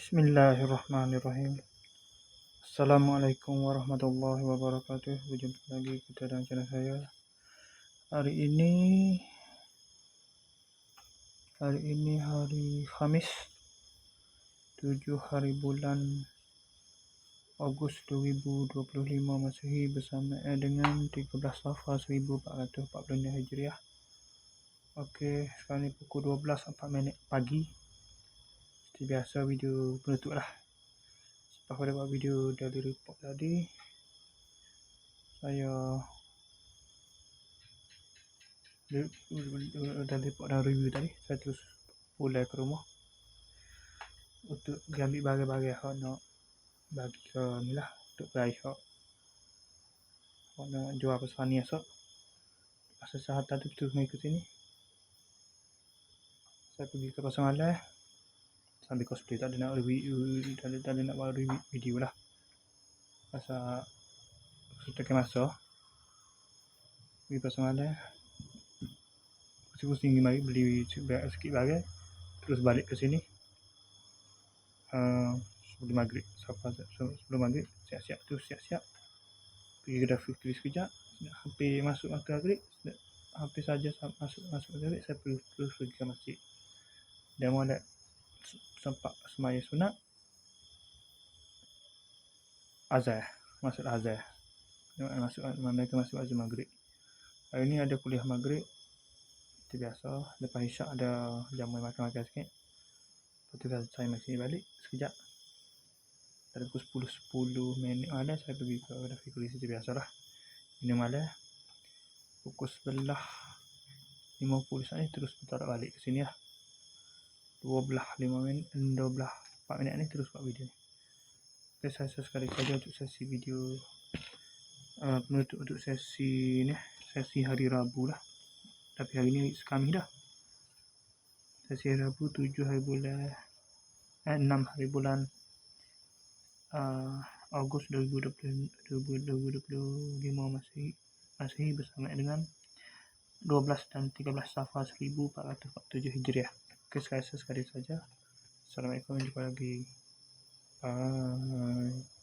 Bismillahirrahmanirrahim. Assalamualaikum warahmatullahi wabarakatuh. Berjumpa lagi kita dalam channel saya. Hari ini hari ini hari Khamis 7 hari bulan Ogos 2025 Masehi bersama dengan 13 Safar 1440 Hijriah. Okey, sekarang ni pukul 12.4 minit pagi seperti biasa video penutup lah. Lepas pada buat video dari report tadi. Saya Dan report dan review tadi. Saya terus pulang ke rumah Untuk ambil bagai-bagai yang nak Bagi ke ni lah Untuk price hak Hak nak jual pasal ni esok. Masa sahat tadi betul main ke sini Saya pergi ke sambil cosplay tak ada nak review tak ada, tak ada nak review video lah. Pasal sudah masa pergi pasal mana? Pusing-pusing pergi mari beli sikit barang terus balik ke sini. Uh, sebelum maghrib. Siapa sebelum maghrib. Siap-siap tu siap-siap. Pergi kedai factory sekejap. Hampir masuk maghrib hampir saja masuk masuk maghrib saya pergi terus pergi ke masjid dan mulai sempat semaya sunat. Azhar masuk azhar. Masuk mereka masuk azhar maghrib. Hari ni ada kuliah maghrib. Itu biasa lepas isyak ada jamu makan-makan sikit. Lepas tu saya masih balik sekejap. Dari pukul 10 10 minit malam saya pergi ke Rafiq Kulis seperti biasa lah minum malam. Pukul 11 50 saat ni terus putar balik ke sini lah 12 5 minit 12 4 minit ni terus buat video ni. Ok saya sekali saja untuk sesi video uh, penutup untuk sesi ni. Sesi hari Rabu lah tapi hari ni Kamis dah. Sesi hari Rabu 7 hari bulan eh, 6 hari bulan uh, Ogos 2020, 2025 masih masih bersama dengan 12 dan 13 Safar 1447 Hijriah Sekali sekali saja. Assalamualaikum jumpa lagi. Bye.